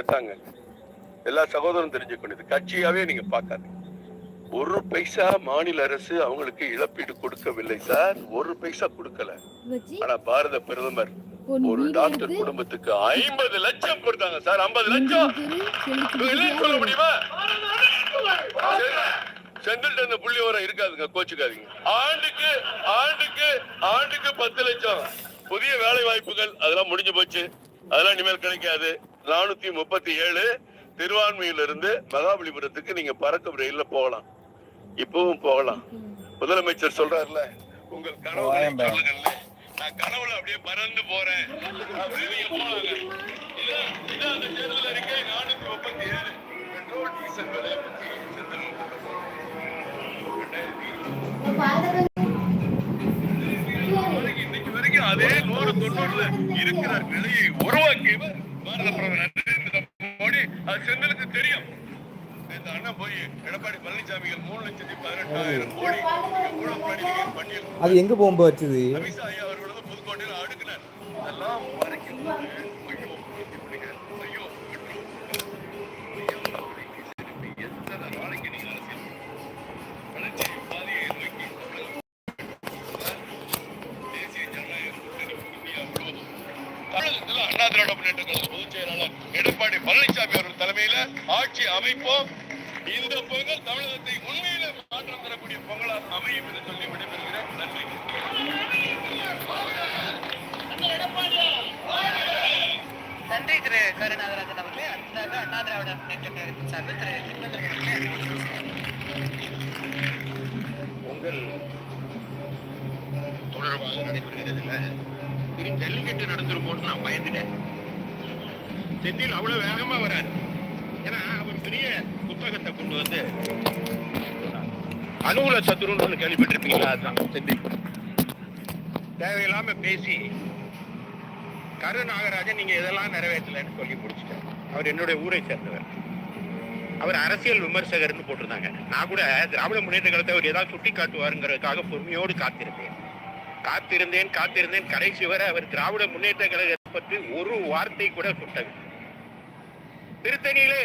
செத்தாங்க. எல்லா சகோதரரும் தெரிஞ்சுக்கணும் இது கட்சியாவே நீங்க பார்க்காதீங்க ஒரு பைசா மாநில அரசு அவங்களுக்கு இழப்பீடு கொடுக்கவில்லை சார். ஒரு பைசா கொடுக்கல. ஆனா பாரத பிரதமர் ஒரு டாக்டர் குடும்பத்துக்கு ஐம்பது லட்சம் கொடுத்தாங்க சார். ஐம்பது லட்சம். சொல்ல முடியுமா? செந்தில் அந்த புள்ளி வரம் இருக்காதுங்க. கோச்சுக்காதீங்க. ஆண்டுக்கு ஆண்டுக்கு ஆண்டுக்கு பத்து லட்சம். புதிய வேலை வாய்ப்புகள் அதெல்லாம் முடிஞ்சு போச்சு. அதெல்லாம் இனிமேல் கிடைக்காது. நானூத்தி முப்பத்தி ஏழு திருவான்மையிலிருந்து மகாபலிபுரத்துக்கு நீங்க பறக்கும் ரயில்ல போகலாம். இப்பவும் போகலாம். முதலமைச்சர் சொல்றாருல உங்கள் கனவுகளை சொல்லுங்கள்ல நான் கனவுல அப்படியே பறந்து போறேன். அப்படின்னு நீங்க போனாங்க இதான் இதான் அந்த தேர்தல் அறிக்கை நானூத்தி முப்பத்தி ஏழு. பெட்ரோல் டீசல் விலை பத்தி செந்தில் வரைக்கும் இன்னைக்கு வரைக்கும் அதே நூறு தொண்ணூறுல இருக்கிற நிலையை உருவாக்கியவர் நரேந்திர மோடி அது செந்திலுக்கு தெரியும். இந்த அண்ணன் போய் எடப்பாடி பழனிசாமிகள் மூணு லட்சத்தி பதினெட்டாயிரம் கோடி ஊழல் பணிகள் பண்ணியிருக்கோம் அது எங்க போகும்போது வச்சுது? அமித்ஷா ஐயா அவர்களது புதுக்கோட்டையில் அடுக்கினார். அதெல்லாம் மறைக்கும் அண்ணா திராவிட முன்னேற்ற கழக பொதுச் செயலாளர் எடப்பாடி பழனிசாமி அவர்கள் தலைமையில ஆட்சி அமைப்போம். இந்த பொங்கல் தமிழகத்தை உண்மையில மாற்றம் தரக்கூடிய பொங்கலாக அமையும் என்று சொல்லி விடைபெறுகிறேன். நன்றி. நன்றி திரு கருணாகராஜன் அவர்களே. அடுத்ததாக அண்ணா திராவிட முன்னேற்ற கழகத்தின் சார்பில் திரு பொங்கல் தொடர்பாக நடைபெறுகிறதுல திரு ஜல்லிக்கட்டு நடந்துருமோன்னு நான் பயந்துட்டேன். செந்தில் அவ்வளவு வேகமா வராரு. ஏன்னா அவர் பெரிய புத்தகத்தை கொண்டு வந்து அனுகூல சத்துருன்னு கேள்விப்பட்டிருப்பீங்களா? அதுதான் செந்தில். தேவையில்லாம பேசி கரு நாகராஜன் நீங்க இதெல்லாம் நிறைவேற்றலைன்னு சொல்லி முடிச்சிட்டார். அவர் என்னுடைய ஊரை சேர்ந்தவர். அவர் அரசியல் விமர்சகர்னு போட்டிருந்தாங்க. நான் கூட திராவிட முன்னேற்ற காலத்தை அவர் ஏதாவது சுட்டி காட்டுவாருங்கிறதுக்காக பொறுமையோடு காத்திருந்தேன். காத்திருந்தேன் காத்திருந்தேன். கடைசி வரை அவர் திராவிட முன்னேற்ற கழகத்தை பற்றி ஒரு வார்த்தை கூட சுட்டவில்லை திருத்தணியிலே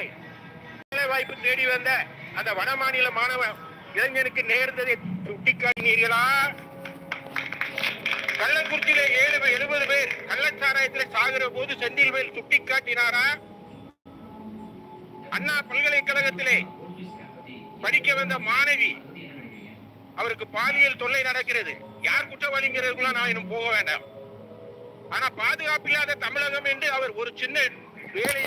வேலை வாய்ப்பு தேடி வந்த அந்த வட மாநில மாணவ இளைஞனுக்கு நேர்ந்ததை சுட்டிக்காட்டினீர்களா? கள்ளக்குறிச்சியிலே ஏழு எழுபது பேர் கள்ளச்சாராயத்தில் சாகிற போது செந்தில் மேல் சுட்டிக்காட்டினாரா? அண்ணா பல்கலைக்கழகத்திலே படிக்க வந்த மாணவி அவருக்கு பாலியல் தொல்லை நடக்கிறது. யார் குற்றவாளிங்கிறதுக்குள்ள நான் இன்னும் போக வேண்டாம். ஆனா பாதுகாப்பு இல்லாத தமிழகம் என்று அவர் ஒரு சின்ன வேலை